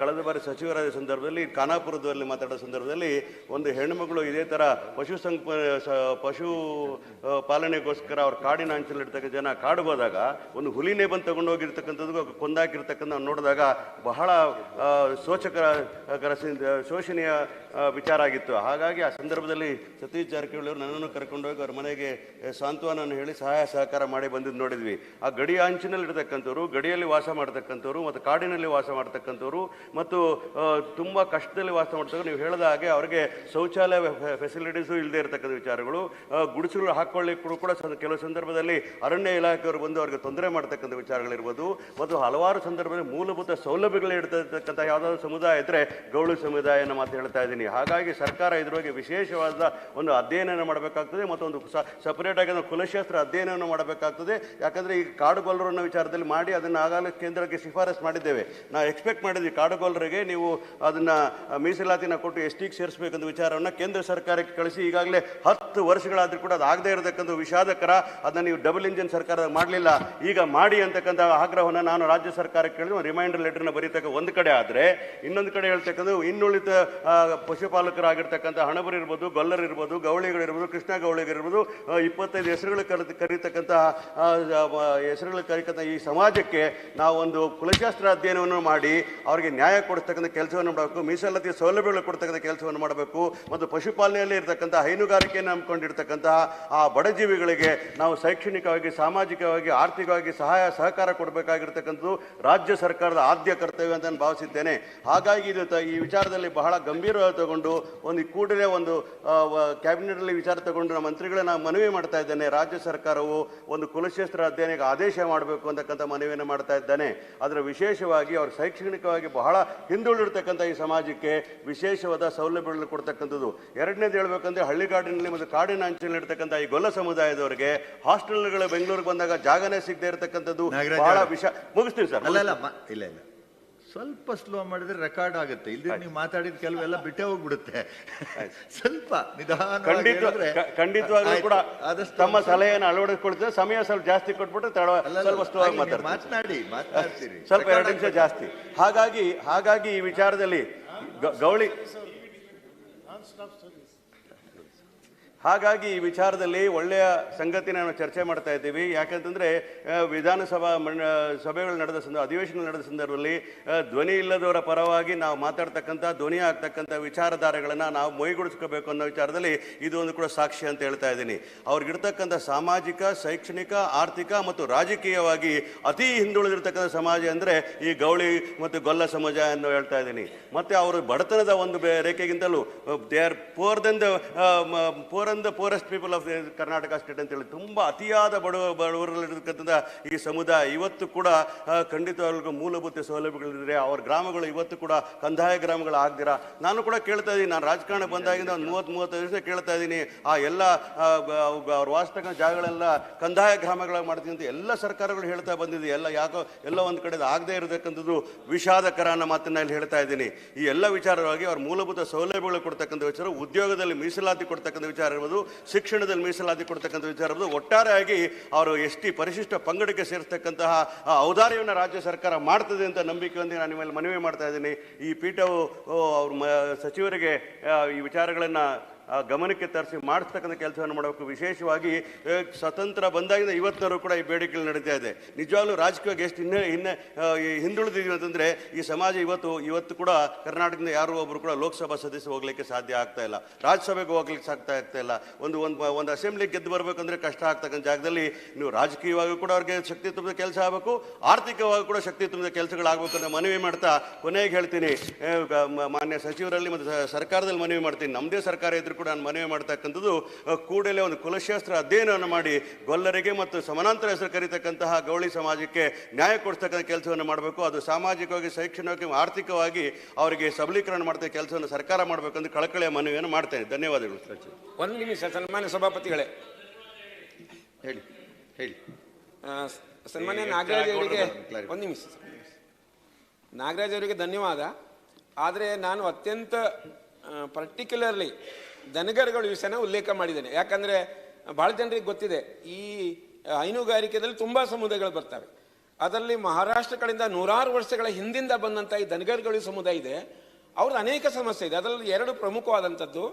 ಕಳೆದ ಬಾರಿ ಸಚಿವರಾದ ಸಂದರ್ಭದಲ್ಲಿ ಖಾನಾಪುರದಲ್ಲಿ ಮಾತಾಡೋ ಸಂದರ್ಭದಲ್ಲಿ ಒಂದು ಹೆಣ್ಣುಮಗಳು ಇದೇ ಥರ ಪಶು ಸಂಪ ಪಶು ಪಾಲನೆಗೋಸ್ಕರ ಅವ್ರ ಕಾಡಿನ ಅಂಚಲಿರ್ತಕ್ಕಂಥ ಜನ ಕಾಡು ಹೋದಾಗ, ಒಂದು ಹುಲಿನೇ ಬಂದು ತಗೊಂಡು ಹೋಗಿರ್ತಕ್ಕಂಥದ್ದು ಕೊಂದಾಕಿರ್ತಕ್ಕಂಥ ನೋಡಿದಾಗ ಬಹಳ ಶೋಚಕರ ಕರ ಶೋಷಣೀಯ ವಿಚಾರ ಆಗಿತ್ತು. ಹಾಗಾಗಿ ಆ ಸಂದರ್ಭದಲ್ಲಿ ಸತೀಶ್ ಜಾರಕಿಹೊಳಿ ಅವರು ನನ್ನನ್ನು ಕರ್ಕೊಂಡೋಗಿ ಅವ್ರ ಮನೆಗೆ ಸಾಂತ್ವನವನ್ನು ಹೇಳಿ ಸಹಾಯ ಸಹಕಾರ ಮಾಡಿ ಬಂದಿದ್ದು ನೋಡಿದ್ವಿ. ಆ ಗಡಿ ಅಂಚಿನಲ್ಲಿ ಇರತಕ್ಕಂಥವ್ರು ಗಡಿಯಲ್ಲಿ ವಾಸ ಮಾಡ್ತಕ್ಕಂಥವ್ರು ಮತ್ತು ಕಾಡಿನಲ್ಲಿ ವಾಸ ಮಾಡ್ತಕ್ಕಂಥವ್ರು ಮತ್ತು ತುಂಬ ಕಷ್ಟದಲ್ಲಿ ವಾಸ ಮಾಡ್ತಕ್ಕಂಥ ನೀವು ಹೇಳಿದ ಹಾಗೆ ಅವರಿಗೆ ಶೌಚಾಲಯ ಫೆಸಿಲಿಟೀಸು ಇಲ್ಲದೆ ಇರತಕ್ಕಂಥ ವಿಚಾರಗಳು. ಗುಡಿಸಲು ಹಾಕ್ಕೊಳ್ಳಿ ಕೂಡ ಕೆಲವು ಸಂದರ್ಭದಲ್ಲಿ ಅರಣ್ಯ ಇಲಾಖೆಯವರು ಬಂದು ಅವರಿಗೆ ತೊಂದರೆ ಮಾಡ್ತಕ್ಕಂಥ ವಿಚಾರಗಳಿರ್ಬೋದು. ಮತ್ತು ಹಲವಾರು ಸಂದರ್ಭದಲ್ಲಿ ಮೂಲಭೂತ ಸೌಲಭ್ಯಗಳು ಇರ್ತಕ್ಕಂಥ ಯಾವುದಾದ್ರು ಸಮುದಾಯ ಇದ್ದರೆ ಗೌಳಿ ಸಮುದಾಯನ ಮಾತು ಹೇಳ್ತಾ ಇದ್ದೀನಿ. ಹಾಗಾಗಿ ಸರ್ಕಾರ ಇದ್ರ ಬಗ್ಗೆ ವಿಶೇಷವಾದ ಒಂದು ಅಧ್ಯಯನ ಮಾಡಬೇಕಾಗ್ತದೆ ಮತ್ತೊಂದು ಒಂದು ಸಪರೇಟ್ ಆಗಿ ಒಂದು ಕುಲಶಾಸ್ತ್ರ ಅಧ್ಯಯನವನ್ನು ಮಾಡಬೇಕಾಗ್ತದೆ. ಯಾಕಂದ್ರೆ ಈ ಕಾಡುಗೊಲ್ಲರನ್ನ ವಿಚಾರದಲ್ಲಿ ಮಾಡಿ ಅದನ್ನು ಆಗಾಗಲೇ ಕೇಂದ್ರಕ್ಕೆ ಶಿಫಾರಸು ಮಾಡಿದ್ದೇವೆ. ನಾವು ಎಕ್ಸ್ಪೆಕ್ಟ್ ಮಾಡಿದ್ವಿ ಕಾಡುಗೊಲ್ಲರಿಗೆ ನೀವು ಅದನ್ನ ಮೀಸಲಾತಿನ ಕೊಟ್ಟು ಎಸ್ ಟಿಗೆ ಸೇರಿಸಬೇಕಂತ ವಿಚಾರವನ್ನು ಕೇಂದ್ರ ಸರ್ಕಾರಕ್ಕೆ ಕಳಿಸಿ. ಈಗಾಗಲೇ ಹತ್ತು ವರ್ಷಗಳಾದ್ರೂ ಕೂಡ ಅದು ಆಗದೇ ಇರತಕ್ಕಂಥ ವಿಷಾದಕರ ಅದನ್ನ ನೀವು ಡಬಲ್ ಇಂಜಿನ್ ಸರ್ಕಾರ ಮಾಡಲಿಲ್ಲ. ಈಗ ಮಾಡಿ ಅಂತಕ್ಕಂಥ ಆಗ್ರಹವನ್ನು ನಾನು ರಾಜ್ಯ ಸರ್ಕಾರಕ್ಕೆ ಕೇಳಿದ್ರು ರಿಮೈಂಡರ್ ಲೆಟರ್ನ ಬರೀತಕ್ಕ ಒಂದು ಕಡೆ ಆದರೆ, ಇನ್ನೊಂದು ಕಡೆ ಹೇಳ್ತಕ್ಕಂಥ ಇನ್ನುಳಿದ ಪಶುಪಾಲಕರಾಗಿರ್ತಕ್ಕಂಥ ಹಣಬರಿರ್ಬೋದು ಇರ್ಬೋದು ಗೊಲ್ಲರ್ ಇರ್ಬೋದು ಗೌಳಿಗಳಿರ್ಬೋದು ಕೃಷ್ಣ ಗೌಳಿಗಳಿರ್ಬೋದು ಆ, ಇಪ್ಪತ್ತೈದು ಹೆಸರುಗಳು ಕರೆದು ಕರೀತಕ್ಕಂತಹ ಹೆಸರುಗಳು ಕರೀತಕ್ಕಂಥ ಈ ಸಮಾಜಕ್ಕೆ ನಾವು ಒಂದು ಕುಲಶಾಸ್ತ್ರ ಅಧ್ಯಯನವನ್ನು ಮಾಡಿ ಅವರಿಗೆ ನ್ಯಾಯ ಕೊಡಿಸ್ತಕ್ಕಂಥ ಕೆಲಸವನ್ನು ಮಾಡಬೇಕು ಮೀಸಲಾತಿ ಸೌಲಭ್ಯಗಳು ಕೊಡ್ತಕ್ಕಂಥ ಕೆಲಸವನ್ನು ಮಾಡಬೇಕು ಮತ್ತು ಪಶುಪಾಲನೆಯಲ್ಲಿ ಇರತಕ್ಕಂಥ ಹೈನುಗಾರಿಕೆಯನ್ನು ಹಮ್ಮಿಕೊಂಡಿರ್ತಕ್ಕಂತಹ ಆ ಬಡಜೀವಿಗಳಿಗೆ ನಾವು ಶೈಕ್ಷಣಿಕವಾಗಿ ಸಾಮಾಜಿಕವಾಗಿ ಆರ್ಥಿಕವಾಗಿ ಸಹಾಯ ಸಹಕಾರ ಕೊಡಬೇಕಾಗಿರ್ತಕ್ಕಂಥದ್ದು ರಾಜ್ಯ ಸರ್ಕಾರದ ಆದ್ಯ ಕರ್ತವ್ಯ ಅಂತ ನಾನು ಭಾವಿಸಿದ್ದೇನೆ. ಹಾಗಾಗಿ ಇದು ಈ ವಿಚಾರದಲ್ಲಿ ಬಹಳ ಗಂಭೀರವಾಗಿ ತಗೊಂಡು ಒಂದು ಕೂಡಲೇ ಒಂದು ಕ್ಯಾಬಿನೆಟ್ನಲ್ಲಿ ವಿಚಾರ ತಗೊಂಡು ನಮ್ಮ ಮಂತ್ರಿಗಳನ್ನ ಮನವಿ ಮಾಡ್ತಾ ಇದ್ದೇನೆ. ರಾಜ್ಯ ಸರ್ಕಾರವು ಒಂದು ಕುಲಶಾಸ್ತ್ರ ಅಧ್ಯಯನಕ್ಕೆ ಆದೇಶ ಮಾಡಬೇಕು ಅಂತಕ್ಕಂಥ ಮನವಿಯನ್ನು ಮಾಡ್ತಾ ಇದ್ದಾನೆ. ಅದರ ವಿಶೇಷವಾಗಿ ಅವರು ಶೈಕ್ಷಣಿಕವಾಗಿ ಬಹಳ ಹಿಂದುಳಿರ್ತಕ್ಕಂಥ ಈ ಸಮಾಜಕ್ಕೆ ವಿಶೇಷವಾದ ಸೌಲಭ್ಯಗಳನ್ನು ಕೊಡ್ತಕ್ಕಂಥದ್ದು. ಎರಡನೇದು ಹೇಳ್ಬೇಕಂದ್ರೆ ಹಳ್ಳಿಗಾಡಿನಲ್ಲಿ ಮತ್ತು ಕಾಡಿನ ಅಂಚಿನಲ್ಲಿ ಇರ್ತಕ್ಕಂಥ ಈ ಗೊಲ್ಲ ಸಮುದಾಯದವರಿಗೆ ಹಾಸ್ಟೆಲ್ಗಳು ಬೆಂಗಳೂರಿಗೆ ಬಂದಾಗ ಜಾಗನೇ ಸಿಗದೆ ಇರತಕ್ಕಂಥದ್ದು ಬಹಳ. ವಿಷ ಮುಗಿಸ್ತೀನಿ ಸರ್ ಇಲ್ಲ ಇಲ್ಲ. ಸ್ವಲ್ಪ ಸ್ಲೋ ಮಾಡಿದ್ರೆ ರೆಕಾರ್ಡ್ ಆಗುತ್ತೆ. ಇಲ್ಲಿ ನೀವು ಮಾತಾಡಿದ ಕೆಲವೆಲ್ಲ ಬಿಟ್ಟೆ ಹೋಗ್ಬಿಡುತ್ತೆ. ಸ್ವಲ್ಪ ನಿಧಾನ ಖಂಡಿತವಾಗ್ಲೂ ಕೂಡ ಆದಷ್ಟು ತಮ್ಮ ಸಲಹೆಯನ್ನು ಅಳವಡಿಸ್ಕೊಳ್ತೇವೆ ಸಮಯ ಸ್ವಲ್ಪ ಜಾಸ್ತಿ ಕೊಟ್ಬಿಟ್ಟು ಸ್ವಲ್ಪ ಸ್ಲೋ ಆಗಿ ಮಾತನಾಡ್ತೀರಿ. ಸ್ವಲ್ಪ ಎರಡು ನಿಮಿಷ ಜಾಸ್ತಿ. ಹಾಗಾಗಿ ಹಾಗಾಗಿ ಈ ವಿಚಾರದಲ್ಲಿ ಗೌಳಿ ಹಾಗಾಗಿ ಈ ವಿಚಾರದಲ್ಲಿ ಒಳ್ಳೆಯ ಸಂಗತಿ ನಾವು ಚರ್ಚೆ ಮಾಡ್ತಾ ಇದ್ದೀವಿ. ಯಾಕಂತಂದರೆ ವಿಧಾನಸಭಾ ಮಂಡ, ಸಭೆಗಳು ನಡೆದ ಸಂದರ್ಭ ಅಧಿವೇಶನ ನಡೆದ ಸಂದರ್ಭದಲ್ಲಿ ಧ್ವನಿ ಇಲ್ಲದವರ ಪರವಾಗಿ ನಾವು ಮಾತಾಡ್ತಕ್ಕಂಥ, ಧ್ವನಿ ಆಗ್ತಕ್ಕಂಥ ವಿಚಾರಧಾರೆಗಳನ್ನು ನಾವು ಮೈಗೂಡಿಸ್ಕೋಬೇಕು ಅನ್ನೋ ವಿಚಾರದಲ್ಲಿ ಇದು ಒಂದು ಕೂಡ ಸಾಕ್ಷಿ ಅಂತ ಹೇಳ್ತಾ ಇದ್ದೀನಿ. ಅವ್ರಿಗಿರ್ತಕ್ಕಂಥ ಸಾಮಾಜಿಕ, ಶೈಕ್ಷಣಿಕ, ಆರ್ಥಿಕ ಮತ್ತು ರಾಜಕೀಯವಾಗಿ ಅತಿ ಹಿಂದುಳಿದಿರ್ತಕ್ಕಂಥ ಸಮಾಜ ಅಂದರೆ ಈ ಗೌಳಿ ಮತ್ತು ಗೊಲ್ಲ ಸಮಾಜ ಅನ್ನೋ ಹೇಳ್ತಾ ಇದ್ದೀನಿ. ಮತ್ತು ಅವರು ಬಡತನದ ಒಂದು ರೇಖೆಗಿಂತಲೂ, they are poor then the poor and the poorest people of Karnataka state ಅಂತ ಹೇಳಿ ತುಂಬ ಅತಿಯಾದ ಬಡವ ಬಡವರಲ್ಲಿರ್ತಕ್ಕಂಥ ಈ ಸಮುದಾಯ ಇವತ್ತು ಕೂಡ ಖಂಡಿತ ಮೂಲಭೂತ ಸೌಲಭ್ಯಗಳಿದ್ರೆ ಅವ್ರ ಗ್ರಾಮಗಳು ಇವತ್ತು ಕೂಡ ಕಂದಾಯ ಗ್ರಾಮಗಳು ಆಗ್ದಿರ ನಾನು ಕೂಡ ಕೇಳ್ತಾ ಇದ್ದೀನಿ ನಾನು ರಾಜಕಾರಣ ಬಂದಾಗಿಂದ ಒಂದು ಮೂವತ್ತು ಮೂವತ್ತೈದು ವರ್ಷ ಕೇಳ್ತಾ ಇದ್ದೀನಿ ಆ ಎಲ್ಲ ಅವ್ರು ವಾಸ್ತಕ್ಕಂಥ ಜಾಗಗಳೆಲ್ಲ ಕಂದಾಯ ಗ್ರಾಮಗಳ ಮಾಡ್ತೀನಿ ಅಂತ ಎಲ್ಲ ಸರ್ಕಾರಗಳು ಹೇಳ್ತಾ ಬಂದಿದೆ ಎಲ್ಲ ಯಾಕೋ ಎಲ್ಲ ಒಂದು ಕಡೆ ಆಗದೇ ಇರತಕ್ಕಂಥದ್ದು ವಿಷಾದಕರ ಅನ್ನೋ ಮಾತನ್ನ ಇಲ್ಲಿ ಹೇಳ್ತಾ ಇದ್ದೀನಿ ಈ ಎಲ್ಲ ವಿಚಾರವಾಗಿ ಅವ್ರ ಮೂಲಭೂತ ಸೌಲಭ್ಯಗಳು ಕೊಡ್ತಕ್ಕಂಥ ವಿಚಾರ ಉದ್ಯೋಗದಲ್ಲಿ ಮೀಸಲಾತಿ ಕೊಡ್ತಕ್ಕಂಥ ವಿಚಾರ ಇರ್ಬೋದು ಶಿಕ್ಷಣದಲ್ಲಿ ಮೀಸಲಾತಿ ಕೊಡ್ತಕ್ಕಂಥ ವಿಚಾರ ಇರ್ಬೋದು ಒಟ್ಟಾರೆಯಾಗಿ ಅವರು ಎಸ್ ಟಿ ಪರಿಶಿಷ್ಟ ಪಂಗಡಕ್ಕೆ ಸೇರ್ತಕ್ಕಂತಹ ಔದಾರ್ಯವನ್ನು ರಾಜ್ಯ ಸರ್ಕಾರ ಮಾಡ್ತದೆ ಅಂತ ನಂಬಿಕೆಯೊಂದಿಗೆ ನಾನು ನಿಮ್ಮಲ್ಲಿ ಮನವಿ ಮಾಡ್ತಾ ಇದ್ದೀನಿ. ಈ ಪೀಠವು ಅವ್ರ ಸಚಿವರಿಗೆ ಈ ವಿಚಾರಗಳನ್ನು ಗಮನಕ್ಕೆ ತರಿಸಿ ಮಾಡಿಸ್ತಕ್ಕಂಥ ಕೆಲಸವನ್ನು ಮಾಡಬೇಕು ವಿಶೇಷವಾಗಿ ಸ್ವತಂತ್ರ ಬಂದಾಗಿಂದ ಇವತ್ತಿನವರು ಕೂಡ ಈ ಬೇಡಿಕೆಗಳು ನಡೀತಾ ಇದೆ. ನಿಜವಾಗ್ಲೂ ರಾಜಕೀಯವಾಗಿ ಎಷ್ಟು ಹಿನ್ನೆ ಹಿನ್ನೆ ಹಿಂದುಳಿದಿದ್ದೀವಿ ಅಂತಂದರೆ, ಈ ಸಮಾಜ ಇವತ್ತು ಇವತ್ತು ಕೂಡ ಕರ್ನಾಟಕದಿಂದ ಯಾರು ಒಬ್ಬರು ಕೂಡ ಲೋಕಸಭಾ ಸದಸ್ಯ ಹೋಗ್ಲಿಕ್ಕೆ ಸಾಧ್ಯ ಆಗ್ತಾ ಇಲ್ಲ. ರಾಜ್ಯಸಭೆಗೆ ಹೋಗ್ಲಿಕ್ಕೆ ಸಾಧ್ಯ ಆಗ್ತಾ ಇಲ್ಲ. ಒಂದು ಒಂದು ಒಂದು ಅಸೆಂಬ್ಲಿ ಗೆದ್ದು ಬರಬೇಕಂದ್ರೆ ಕಷ್ಟ ಆಗ್ತಕ್ಕಂಥ ಜಾಗದಲ್ಲಿ ನೀವು ರಾಜಕೀಯವಾಗಿ ಕೂಡ ಅವ್ರಿಗೆ ಶಕ್ತಿ ತುಂಬಿದ ಕೆಲಸ ಆಗಬೇಕು, ಆರ್ಥಿಕವಾಗಿ ಕೂಡ ಶಕ್ತಿ ತುಂಬಿದ ಕೆಲಸಗಳಾಗಬೇಕು ಅಂತ ಮನವಿ ಮಾಡ್ತಾ ಕೊನೆಗೆ ಹೇಳ್ತೀನಿ. ಮಾನ್ಯ ಸಚಿವರಲ್ಲಿ ಮತ್ತು ಸರ್ಕಾರದಲ್ಲಿ ಮನವಿ ಮಾಡ್ತೀನಿ. ನಮ್ಮದೇ ಸರ್ಕಾರ ಇದ್ರೂ ಕೂಡ ನಾನು ಮನವಿ ಮಾಡ್ತಕ್ಕಂಥದ್ದು ಕೂಡಲೇ ಒಂದು ಕುಲಶಾಸ್ತ್ರ ಅಧ್ಯಯನವನ್ನು ಮಾಡಿ ಗೊಲ್ಲರಿಗೆ ಮತ್ತು ಸಮಾನಾಂತರ ಹೆಸರು ಕರೀತಕ್ಕಂತಹ ಗೌಳಿ ಸಮಾಜಕ್ಕೆ ನ್ಯಾಯ ಕೊಡ್ತಕ್ಕಂಥ ಕೆಲಸವನ್ನು ಮಾಡಬೇಕು. ಅದು ಸಾಮಾಜಿಕವಾಗಿ ಶೈಕ್ಷಣಿಕವಾಗಿ ಆರ್ಥಿಕವಾಗಿ ಅವರಿಗೆ ಸಬಲೀಕರಣ ಮಾಡ್ತಕ್ಕ ಕೆಲಸವನ್ನು ಸರ್ಕಾರ ಮಾಡಬೇಕು ಅಂತ ಕಳಕಳಿಯ ಮನವಿಯನ್ನು ಮಾಡ್ತೇನೆ ಧನ್ಯವಾದಗಳು ಒಂದು ನಿಮಿಷ ಸನ್ಮಾನ್ಯ ಸಭಾಪತಿಗಳೇ. ಹೇಳಿ ಹೇಳಿ. ಸನ್ಮಾನ್ಯ ನಾಗರಾಜ್ ಅವರಿಗೆ. ಒಂದು ನಿಮಿಷ ನಾಗರಾಜ್ ಅವರಿಗೆ ಧನ್ಯವಾದ. ಆದರೆ ನಾನು ಅತ್ಯಂತ ಪರ್ಟಿಕ್ಯುಲರ್ಲಿ ದನಗರುಗಳ ವಿಷಯನ ಉಲ್ಲೇಖ ಮಾಡಿದ್ದೇನೆ. ಯಾಕಂದರೆ ಭಾಳ ಜನರಿಗೆ ಗೊತ್ತಿದೆ, ಈ ಹೈನುಗಾರಿಕೆಯಲ್ಲಿ ತುಂಬ ಸಮುದಾಯಗಳು ಬರ್ತವೆ. ಅದರಲ್ಲಿ ಮಹಾರಾಷ್ಟ್ರ ಕಡೆಯಿಂದ ನೂರಾರು ವರ್ಷಗಳ ಹಿಂದಿಂದ ಬಂದಂಥ ಈ ದನಗರುಗಳ ಸಮುದಾಯ ಇದೆ. ಅವ್ರದ್ದು ಅನೇಕ ಸಮಸ್ಯೆ ಇದೆ. ಅದರಲ್ಲಿ ಎರಡು ಪ್ರಮುಖವಾದಂಥದ್ದು,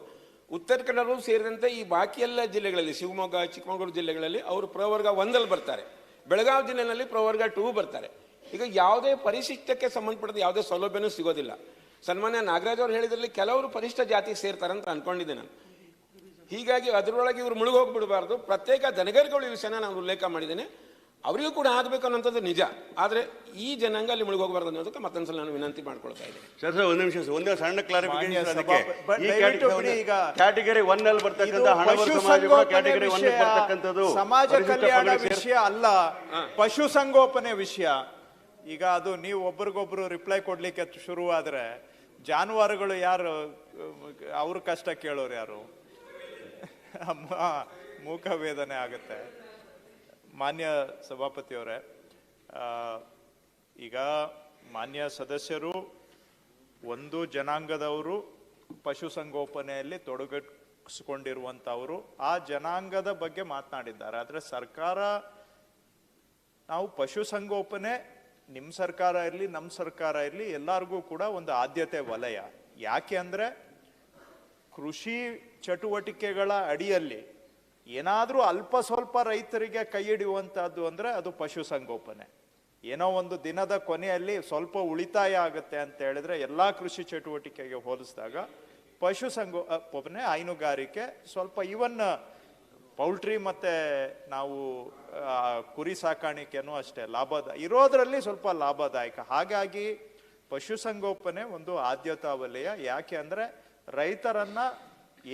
ಉತ್ತರ ಕನ್ನಡವೂ ಸೇರಿದಂತೆ ಈ ಬಾಕಿ ಎಲ್ಲ ಜಿಲ್ಲೆಗಳಲ್ಲಿ, ಶಿವಮೊಗ್ಗ, ಚಿಕ್ಕಮಗಳೂರು ಜಿಲ್ಲೆಗಳಲ್ಲಿ ಅವರು ಪ್ರವರ್ಗ ಒಂದಲ್ಲಿ ಬರ್ತಾರೆ. ಬೆಳಗಾವಿ ಜಿಲ್ಲೆಯಲ್ಲಿ ಪ್ರವರ್ಗ ಟೂ ಬರ್ತಾರೆ. ಈಗ ಯಾವುದೇ ಪರಿಶಿಷ್ಟಕ್ಕೆ ಸಂಬಂಧಪಟ್ಟದ ಯಾವುದೇ ಸೌಲಭ್ಯನೂ ಸಿಗೋದಿಲ್ಲ. ಸನ್ಮಾನ್ಯ ನಾಗರಾಜ್ ಅವ್ರು ಹೇಳಿದ್ರಲ್ಲಿ ಕೆಲವರು ಪರಿಷ್ಠ ಜಾತಿಗೆ ಸೇರ್ತಾರೆ ಅಂತ ಅನ್ಕೊಂಡಿದ್ದೆ ನಾನು. ಹೀಗಾಗಿ ಅದರೊಳಗೆ ಇವರು ಮುಳುಗೋಗ್ಬಿಡಬಾರ್ದು. ಪ್ರತ್ಯೇಕ ದನಗರುಗಳ ವಿಷಯನ ನಾನು ಉಲ್ಲೇಖ ಮಾಡಿದ್ದೇನೆ. ಅವರಿಗೂ ಕೂಡ ಆಗಬೇಕು ಅನ್ನೋಂಥದ್ದು ನಿಜ. ಆದರೆ ಈ ಜನಾಂಗ ಅಲ್ಲಿ ಮುಳುಗೋಗಬಾರ್ದು ಅನ್ನೋದಕ್ಕೆ ಮತ್ತೊಂದ್ಸಲ ನಾನು ವಿನಂತಿ ಮಾಡ್ಕೊಳ್ತಾ ಇದ್ದೇನೆ. ಸರ್ ಒಂದು ನಿಮಿಷ ಒಂದೇ ಸಣ್ಣ ಕ್ಲಾರಿಫಿಕೇಶನ್ ಈ ಈಗ. ಕ್ಯಾಟಗರಿ ಒನ್ ಅಲ್ಲಿ ಬರ್ತಕ್ಕಂಥ ಹಣ ಕ್ಯಾಟಗರಿ ಒನ್ ವಿಷಯ ಬರ್ತಕ್ಕಂಥದ್ದು ಸಮಾಜ ಕಲ್ಯಾಣ ವಿಷಯ ಅಲ್ಲ ಪಶು ಸಂಗೋಪನೆ ವಿಷಯ. ಈಗ ಅದು ನೀವು ಒಬ್ರಿಗೊಬ್ರು ರಿಪ್ಲೈ ಕೊಡ್ಲಿಕ್ಕೆ ಶುರುವಾದ್ರೆ ಜಾನುವಾರುಗಳು ಯಾರು? ಅವ್ರ ಕಷ್ಟ ಕೇಳೋರು ಯಾರು? ಮೂಕ ವೇದನೆ ಆಗುತ್ತೆ. ಮಾನ್ಯ ಸಭಾಪತಿಯವರೇ ಈಗ ಮಾನ್ಯ ಸದಸ್ಯರು, ಒಂದು ಜನಾಂಗದವರು ಪಶುಸಂಗೋಪನೆಯಲ್ಲಿ ತೊಡಗಿಸ್ಕೊಂಡಿರುವಂಥವರು, ಆ ಜನಾಂಗದ ಬಗ್ಗೆ ಮಾತನಾಡಿದ್ದಾರೆ. ಆದರೆ ಸರ್ಕಾರ, ನಾವು ಪಶುಸಂಗೋಪನೆ ನಿಮ್ಮ ಸರ್ಕಾರ ಇರಲಿ ನಮ್ಮ ಸರ್ಕಾರ ಇರಲಿ, ಎಲ್ಲರಿಗೂ ಕೂಡ ಒಂದು ಆದ್ಯತೆ ವಲಯ. ಯಾಕೆ ಅಂದರೆ ಕೃಷಿ ಚಟುವಟಿಕೆಗಳ ಅಡಿಯಲ್ಲಿ ಏನಾದರೂ ಅಲ್ಪ ಸ್ವಲ್ಪ ರೈತರಿಗೆ ಕೈ ಹಿಡಿಯುವಂಥದ್ದು ಅಂದರೆ ಅದು ಪಶುಸಂಗೋಪನೆ ಏನೋ ಒಂದು ದಿನದ ಕೊನೆಯಲ್ಲಿ ಸ್ವಲ್ಪ ಉಳಿತಾಯ ಆಗುತ್ತೆ ಅಂತ ಹೇಳಿದ್ರೆ ಎಲ್ಲ ಕೃಷಿ ಚಟುವಟಿಕೆಗೆ ಹೋಲಿಸಿದಾಗ ಪಶುಸಂಗೋಪನೆ ಹೈನುಗಾರಿಕೆ ಸ್ವಲ್ಪ ಇವನ್ ಪೌಲ್ಟ್ರಿ ಮತ್ತೆ ನಾವು ಕುರಿ ಸಾಕಾಣಿಕೆನೂ ಅಷ್ಟೇ, ಲಾಭದ, ಇರೋದ್ರಲ್ಲಿ ಸ್ವಲ್ಪ ಲಾಭದಾಯಕ. ಹಾಗಾಗಿ ಪಶುಸಂಗೋಪನೆ ಒಂದು ಆದ್ಯತಾ ವಲಯ. ಯಾಕೆ ಅಂದರೆ ರೈತರನ್ನ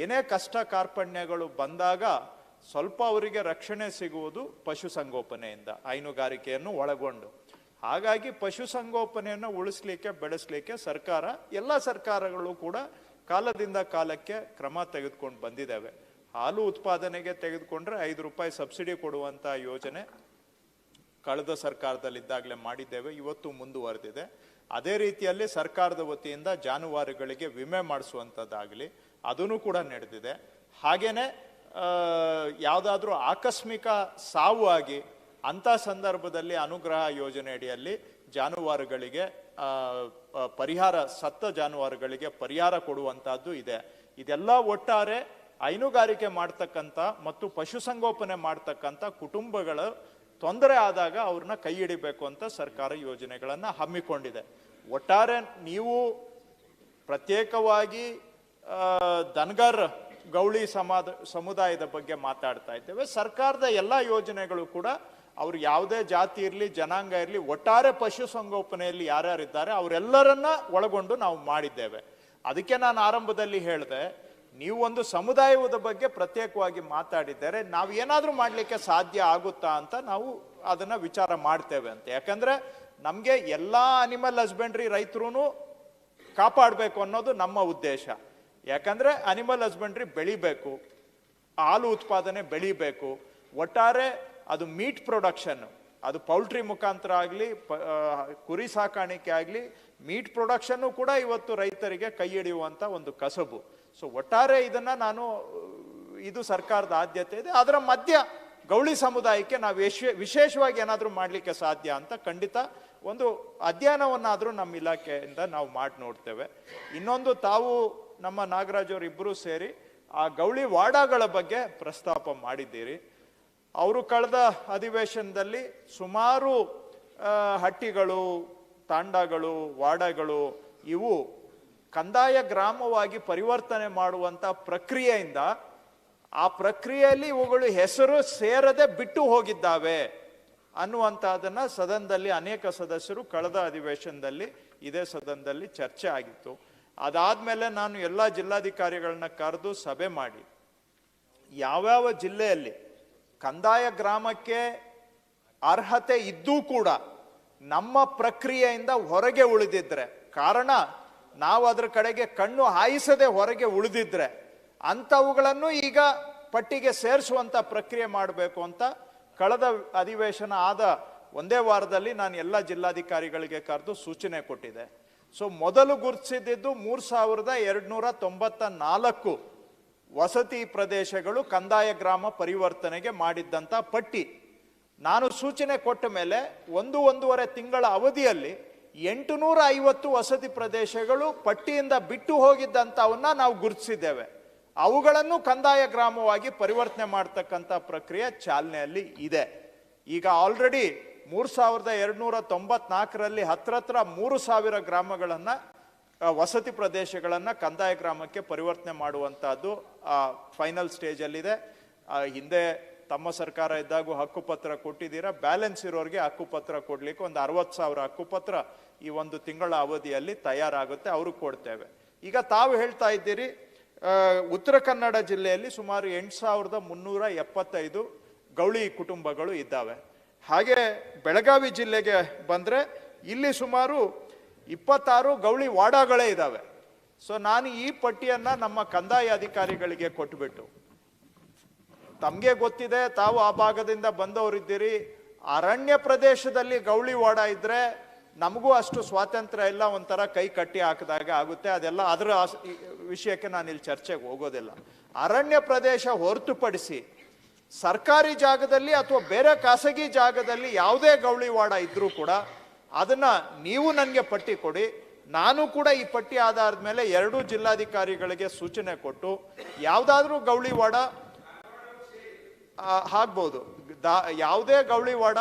ಏನೇ ಕಷ್ಟ ಕಾರ್ಪಣ್ಯಗಳು ಬಂದಾಗ ಸ್ವಲ್ಪ ಅವರಿಗೆ ರಕ್ಷಣೆ ಸಿಗುವುದು ಪಶುಸಂಗೋಪನೆಯಿಂದ, ಹೈನುಗಾರಿಕೆಯನ್ನು ಒಳಗೊಂಡು. ಹಾಗಾಗಿ ಪಶುಸಂಗೋಪನೆಯನ್ನು ಉಳಿಸ್ಲಿಕ್ಕೆ, ಬೆಳೆಸಲಿಕ್ಕೆ ಸರ್ಕಾರ, ಎಲ್ಲ ಸರ್ಕಾರಗಳು ಕೂಡ ಕಾಲದಿಂದ ಕಾಲಕ್ಕೆ ಕ್ರಮ ತೆಗೆದುಕೊಂಡು ಬಂದಿದ್ದಾವೆ. ಹಾಲು ಉತ್ಪಾದನೆಗೆ ತೆಗೆದುಕೊಂಡ್ರೆ ಐದು ರೂಪಾಯಿ ಸಬ್ಸಿಡಿ ಕೊಡುವಂತ ಯೋಜನೆ ಕಳೆದ ಸರ್ಕಾರದಲ್ಲಿದ್ದಾಗಲೇ ಮಾಡಿದ್ದೇವೆ. ಇವತ್ತು ಮುಂದುವರೆದಿದೆ. ಅದೇ ರೀತಿಯಲ್ಲಿ ಸರ್ಕಾರದ ವತಿಯಿಂದ ಜಾನುವಾರುಗಳಿಗೆ ವಿಮೆ ಮಾಡಿಸುವಂಥದ್ದಾಗಲಿ ಅದನ್ನು ಕೂಡ ನಡೆದಿದೆ. ಹಾಗೇನೆ ಯಾವುದಾದ್ರೂ ಆಕಸ್ಮಿಕ ಸಾವು ಆಗಿ ಅಂಥ ಸಂದರ್ಭದಲ್ಲಿ ಅನುಗ್ರಹ ಯೋಜನೆ ಅಡಿಯಲ್ಲಿ ಜಾನುವಾರುಗಳಿಗೆ ಪರಿಹಾರ, ಸತ್ತ ಜಾನುವಾರುಗಳಿಗೆ ಪರಿಹಾರ ಕೊಡುವಂಥದ್ದು ಇದೆ. ಇದೆಲ್ಲ ಒಟ್ಟಾರೆ ಹೈನುಗಾರಿಕೆ ಮಾಡ್ತಕ್ಕಂಥ ಮತ್ತು ಪಶುಸಂಗೋಪನೆ ಮಾಡ್ತಕ್ಕಂಥ ಕುಟುಂಬಗಳ ತೊಂದರೆ ಆದಾಗ ಅವ್ರನ್ನ ಕೈ ಹಿಡಿಬೇಕು ಅಂತ ಸರ್ಕಾರ ಯೋಜನೆಗಳನ್ನು ಹಮ್ಮಿಕೊಂಡಿದೆ. ಒಟ್ಟಾರೆ ನೀವು ಪ್ರತ್ಯೇಕವಾಗಿ ದನ್ಗರ್ ಗೌಳಿ ಸಮಾದ, ಸಮುದಾಯದ ಬಗ್ಗೆ ಮಾತಾಡ್ತಾ ಇದ್ದೇವೆ. ಸರ್ಕಾರದ ಎಲ್ಲ ಯೋಜನೆಗಳು ಕೂಡ ಅವ್ರು ಯಾವುದೇ ಜಾತಿ ಇರಲಿ, ಜನಾಂಗ ಇರಲಿ, ಒಟ್ಟಾರೆ ಪಶುಸಂಗೋಪನೆಯಲ್ಲಿ ಯಾರ್ಯಾರಿದ್ದಾರೆ ಅವರೆಲ್ಲರನ್ನ ಒಳಗೊಂಡು ನಾವು ಮಾಡಿದ್ದೇವೆ. ಅದಕ್ಕೆ ನಾನು ಆರಂಭದಲ್ಲಿ ಹೇಳಿದೆ ನೀವು ಒಂದು ಸಮುದಾಯದ ಬಗ್ಗೆ ಪ್ರತ್ಯೇಕವಾಗಿ ಮಾತಾಡಿದ್ದಾರೆ ನಾವು ಏನಾದರೂ ಮಾಡಲಿಕ್ಕೆ ಸಾಧ್ಯ ಆಗುತ್ತಾ ಅಂತ ನಾವು ಅದನ್ನು ವಿಚಾರ ಮಾಡ್ತೇವೆ ಅಂತ. ಯಾಕಂದರೆ ನಮಗೆ ಎಲ್ಲ ಅನಿಮಲ್ ಹಸ್ಬೆಂಡ್ರಿ ರೈತರೂ ಕಾಪಾಡಬೇಕು ಅನ್ನೋದು ನಮ್ಮ ಉದ್ದೇಶ. ಯಾಕಂದರೆ ಅನಿಮಲ್ ಹಸ್ಬೆಂಡ್ರಿ ಬೆಳಿಬೇಕು, ಹಾಲು ಉತ್ಪಾದನೆ ಬೆಳಿಬೇಕು, ಒಟ್ಟಾರೆ ಅದು ಮೀಟ್ ಪ್ರೊಡಕ್ಷನ್ ಅದು ಪೌಲ್ಟ್ರಿ ಮುಖಾಂತರ ಆಗಲಿ ಕುರಿ ಸಾಕಾಣಿಕೆ ಆಗಲಿ, ಮೀಟ್ ಪ್ರೊಡಕ್ಷನ್ನು ಕೂಡ ಇವತ್ತು ರೈತರಿಗೆ ಕೈ ಹಿಡಿಯುವಂಥ ಒಂದು ಕಸಬು. ಸೊ ಒಟ್ಟಾರೆ ಇದನ್ನು ನಾನು, ಇದು ಸರ್ಕಾರದ ಆದ್ಯತೆ ಇದೆ. ಅದರ ಮಧ್ಯ ಗೌಳಿ ಸಮುದಾಯಕ್ಕೆ ನಾವು ವಿಶೇ ವಿಶೇಷವಾಗಿ ಏನಾದರೂ ಮಾಡಲಿಕ್ಕೆ ಸಾಧ್ಯ ಅಂತ ಖಂಡಿತ ಒಂದು ಅಧ್ಯಯನವನ್ನಾದರೂ ನಮ್ಮ ಇಲಾಖೆಯಿಂದ ನಾವು ಮಾಡಿ ನೋಡ್ತೇವೆ. ಇನ್ನೊಂದು ತಾವು ನಮ್ಮ ನಾಗರಾಜ್ ಅವರು ಇಬ್ಬರು ಸೇರಿ ಆ ಗೌಳಿ ವಾಡಾಗಳ ಬಗ್ಗೆ ಪ್ರಸ್ತಾಪ ಮಾಡಿದ್ದೀರಿ. ಅವರು ಕಳೆದ ಅಧಿವೇಶನದಲ್ಲಿ ಸುಮಾರು ಹಟ್ಟಿಗಳು, ತಾಂಡಗಳು, ವಾಡಗಳು ಇವು ಕಂದಾಯ ಗ್ರಾಮವಾಗಿ ಪರಿವರ್ತನೆ ಮಾಡುವಂಥ ಪ್ರಕ್ರಿಯೆಯಿಂದ ಆ ಪ್ರಕ್ರಿಯೆಯಲ್ಲಿ ಇವುಗಳು ಹೆಸರು ಸೇರದೆ ಬಿಟ್ಟು ಹೋಗಿದ್ದಾವೆ ಅನ್ನುವಂಥದ್ದನ್ನು ಸದನದಲ್ಲಿ ಅನೇಕ ಸದಸ್ಯರು ಕಳೆದ ಅಧಿವೇಶನದಲ್ಲಿ ಇದೇ ಸದನದಲ್ಲಿ ಚರ್ಚೆ ಆಗಿತ್ತು. ಅದಾದ್ಮೇಲೆ ನಾನು ಎಲ್ಲ ಜಿಲ್ಲಾಧಿಕಾರಿಗಳನ್ನ ಕರೆದು ಸಭೆ ಮಾಡಿ. ಯಾವ್ಯಾವ ಜಿಲ್ಲೆಯಲ್ಲಿ ಕಂದಾಯ ಗ್ರಾಮಕ್ಕೆ ಅರ್ಹತೆ ಇದ್ದೂ ಕೂಡ ನಮ್ಮ ಪ್ರಕ್ರಿಯೆಯಿಂದ ಹೊರಗೆ ಉಳಿದಿದ್ರೆ, ಕಾರಣ ನಾವು ಅದರ ಕಡೆಗೆ ಕಣ್ಣು ಹಾಯಿಸದೆ ಹೊರಗೆ ಉಳಿದಿದ್ರೆ ಅಂಥವುಗಳನ್ನು ಈಗ ಪಟ್ಟಿಗೆ ಸೇರಿಸುವಂತ ಪ್ರಕ್ರಿಯೆ ಮಾಡಬೇಕು ಅಂತ ಕಳೆದ ಅಧಿವೇಶನ ಆದ ಒಂದೇ ವಾರದಲ್ಲಿ ನಾನು ಎಲ್ಲ ಜಿಲ್ಲಾಧಿಕಾರಿಗಳಿಗೆ ಕರೆದು ಸೂಚನೆ ಕೊಟ್ಟಿದೆ. ಸೊ, ಮೊದಲು ಗುರುತಿಸಿದ್ದು ಮೂರು ಸಾವಿರದ ಎರಡ್ನೂರ ತೊಂಬತ್ತ ನಾಲ್ಕು ವಸತಿ ಪ್ರದೇಶಗಳು ಕಂದಾಯ ಗ್ರಾಮ ಪರಿವರ್ತನೆಗೆ ಮಾಡಿದ್ದಂಥ ಪಟ್ಟಿ. ನಾನು ಸೂಚನೆ ಕೊಟ್ಟ ಮೇಲೆ ಒಂದು ಒಂದೂವರೆ ತಿಂಗಳ ಅವಧಿಯಲ್ಲಿ ಎಂಟುನೂರ ಐವತ್ತು ವಸತಿ ಪ್ರದೇಶಗಳು ಪಟ್ಟಿಯಿಂದ ಬಿಟ್ಟು ಹೋಗಿದ್ದಂಥವನ್ನ ನಾವು ಗುರುತಿಸಿದ್ದೇವೆ. ಅವುಗಳನ್ನು ಕಂದಾಯ ಗ್ರಾಮವಾಗಿ ಪರಿವರ್ತನೆ ಮಾಡ್ತಕ್ಕಂಥ ಪ್ರಕ್ರಿಯೆ ಚಾಲನೆಯಲ್ಲಿ ಇದೆ. ಈಗ ಆಲ್ರೆಡಿ ಮೂರು ಸಾವಿರದ ಎರಡ್ನೂರ ತೊಂಬತ್ನಾಲ್ಕರಲ್ಲಿ ಹತ್ರ ಹತ್ರ ಮೂರು ಸಾವಿರ ಗ್ರಾಮಗಳನ್ನ ವಸತಿ ಪ್ರದೇಶಗಳನ್ನು ಕಂದಾಯ ಗ್ರಾಮಕ್ಕೆ ಪರಿವರ್ತನೆ ಮಾಡುವಂತಹದ್ದು ಫೈನಲ್ ಸ್ಟೇಜಲ್ಲಿದೆ ಆ, ಹಿಂದೆ ತಮ್ಮ ಸರ್ಕಾರ ಇದ್ದಾಗೂ ಹಕ್ಕುಪತ್ರ ಕೊಟ್ಟಿದ್ದೀರಾ? ಬ್ಯಾಲೆನ್ಸ್ ಇರೋರಿಗೆ ಹಕ್ಕುಪತ್ರ ಕೊಡಲಿಕ್ಕೆ ಒಂದು ಅರವತ್ತು ಸಾವಿರ ಹಕ್ಕುಪತ್ರ ಈ ಒಂದು ತಿಂಗಳ ಅವಧಿಯಲ್ಲಿ ತಯಾರಾಗುತ್ತೆ ಅವ್ರಿಗೆ ಕೊಡ್ತೇವೆ. ಈಗ ತಾವು ಹೇಳ್ತಾ ಇದ್ದೀರಿ ಉತ್ತರ ಕನ್ನಡ ಜಿಲ್ಲೆಯಲ್ಲಿ ಸುಮಾರು ಎಂಟು ಸಾವಿರದ ಮುನ್ನೂರ ಎಪ್ಪತ್ತೈದು ಗೌಳಿ ಕುಟುಂಬಗಳು ಇದ್ದಾವೆ. ಹಾಗೆ ಬೆಳಗಾವಿ ಜಿಲ್ಲೆಗೆ ಬಂದರೆ ಇಲ್ಲಿ ಸುಮಾರು ಇಪ್ಪತ್ತಾರು ಗೌಳಿ ವಾಡಾಗಳೇ ಇದ್ದಾವೆ ಸೊ ನಾನು ಈ ಪಟ್ಟಿಯನ್ನ ನಮ್ಮ ಕಂದಾಯ ಅಧಿಕಾರಿಗಳಿಗೆ ಕೊಟ್ಟುಬಿಟ್ಟು ತಮಗೆ ಗೊತ್ತಿದೆ, ತಾವು ಆ ಭಾಗದಿಂದ ಬಂದವರಿದ್ದೀರಿ. ಅರಣ್ಯ ಪ್ರದೇಶದಲ್ಲಿ ಗೌಳಿ ವಾಡ ಇದ್ದರೆ ನಮಗೂ ಅಷ್ಟು ಸ್ವಾತಂತ್ರ್ಯ ಇಲ್ಲ, ಒಂಥರ ಕೈ ಕಟ್ಟಿ ಹಾಕಿದಾಗ ಆಗುತ್ತೆ. ಅದೆಲ್ಲ ಅದರ ವಿಷಯಕ್ಕೆ ನಾನು ಇಲ್ಲಿ ಚರ್ಚೆಗೆ ಹೋಗೋದಿಲ್ಲ. ಅರಣ್ಯ ಪ್ರದೇಶ ಹೊರತುಪಡಿಸಿ ಸರ್ಕಾರಿ ಜಾಗದಲ್ಲಿ ಅಥವಾ ಬೇರೆ ಖಾಸಗಿ ಜಾಗದಲ್ಲಿ ಯಾವುದೇ ಗೌಳಿವಾಡ ಇದ್ದರೂ ಕೂಡ ಅದನ್ನ ನೀವು ನನಗೆ ಪಟ್ಟಿ ಕೊಡಿ. ನಾನು ಕೂಡ ಈ ಪಟ್ಟಿ ಆಧಾರದ ಮೇಲೆ ಎರಡೂ ಜಿಲ್ಲಾಧಿಕಾರಿಗಳಿಗೆ ಸೂಚನೆ ಕೊಟ್ಟು, ಯಾವುದಾದ್ರೂ ಗೌಳಿವಾಡ ಆಗ್ಬೋದು. ದಾ- ಯಾವುದೇ ಗೌಳಿವಾಡ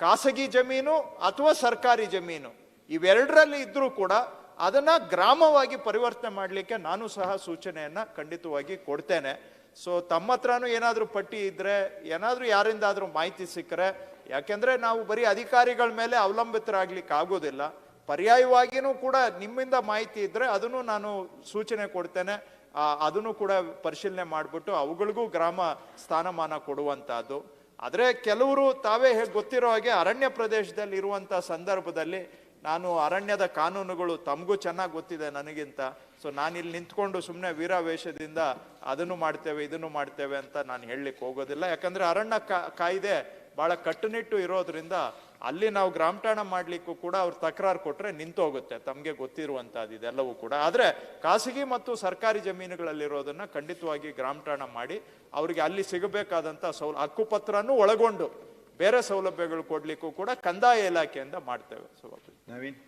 ಖಾಸಗಿ ಜಮೀನು ಅಥವಾ ಸರ್ಕಾರಿ ಜಮೀನು, ಇವೆರಡರಲ್ಲಿ ಇದ್ರೂ ಕೂಡ ಅದನ್ನ ಗ್ರಾಮವಾಗಿ ಪರಿವರ್ತನೆ ಮಾಡಲಿಕ್ಕೆ ನಾನು ಸಹ ಸೂಚನೆಯನ್ನು ಖಂಡಿತವಾಗಿ ಕೊಡ್ತೇನೆ. ಸೊ ತಮ್ಮ ಹತ್ರನೂ ಏನಾದರೂ ಪಟ್ಟಿ ಇದ್ದರೆ ಏನಾದರೂ ಯಾರಿಂದಾದರೂ ಮಾಹಿತಿ ಸಿಕ್ಕರೆ ಯಾಕೆಂದ್ರೆ ನಾವು ಬರೀ ಅಧಿಕಾರಿಗಳ ಮೇಲೆ ಅವಲಂಬಿತರಾಗ್ಲಿಕ್ಕೆ ಆಗೋದಿಲ್ಲ ಪರ್ಯಾಯವಾಗಿನೂ ಕೂಡ ನಿಮ್ಮಿಂದ ಮಾಹಿತಿ ಇದ್ರೆ ಅದನ್ನು ನಾನು ಸೂಚನೆ ಕೊಡ್ತೇನೆ. ಅದನ್ನು ಕೂಡ ಪರಿಶೀಲನೆ ಮಾಡಿಬಿಟ್ಟು ಅವುಗಳಿಗೂ ಗ್ರಾಮ ಸ್ಥಾನಮಾನ ಕೊಡುವಂತಹದ್ದು ಆದರೆ ಕೆಲವರು ತಾವೇ ಗೊತ್ತಿರೋ ಹಾಗೆ ಅರಣ್ಯ ಪ್ರದೇಶದಲ್ಲಿ ಇರುವಂತ ಸಂದರ್ಭದಲ್ಲಿ ನಾನು ಅರಣ್ಯದ ಕಾನೂನುಗಳು ತಮಗೂ ಚೆನ್ನಾಗಿ ಗೊತ್ತಿದೆ ನನಗಿಂತ. ಸೊ ನಾನು ಇಲ್ಲಿ ನಿಂತ್ಕೊಂಡು ಸುಮ್ಮನೆ ವೀರಾವೇಶದಿಂದ ಅದನ್ನು ಮಾಡ್ತೇವೆ, ಇದನ್ನು ಮಾಡ್ತೇವೆ ಅಂತ ನಾನು ಹೇಳಲಿಕ್ಕೆ ಹೋಗೋದಿಲ್ಲ ಯಾಕಂದ್ರೆ ಅರಣ್ಯ ಕಾಯ್ದೆ ಬಹಳ ಕಟ್ಟುನಿಟ್ಟು ಇರೋದ್ರಿಂದ ಅಲ್ಲಿ ನಾವು ಗ್ರಾಮಠಾಣ ಮಾಡ್ಲಿಕ್ಕೂ ಕೂಡ ಅವ್ರು ತಕರಾರು ಕೊಟ್ರೆ ನಿಂತು ಹೋಗುತ್ತೆ ತಮಗೆ ಗೊತ್ತಿರುವಂತಹದ್ದು ಇದೆಲ್ಲವೂ ಕೂಡ. ಆದ್ರೆ ಖಾಸಗಿ ಮತ್ತು ಸರ್ಕಾರಿ ಜಮೀನುಗಳಲ್ಲಿರೋದನ್ನ ಖಂಡಿತವಾಗಿ ಗ್ರಾಮಠಾಣ ಮಾಡಿ, ಅವರಿಗೆ ಅಲ್ಲಿ ಸಿಗಬೇಕಾದಂತ ಸೌಲ, ಹಕ್ಕುಪತ್ರನೂ ಒಳಗೊಂಡು ಬೇರೆ ಸೌಲಭ್ಯಗಳು ಕೊಡ್ಲಿಕ್ಕೂ ಕೂಡ ಕಂದಾಯ ಇಲಾಖೆಯಿಂದ ಮಾಡ್ತೇವೆ. ಸಭಾಪತಿ. ನವೀನ್?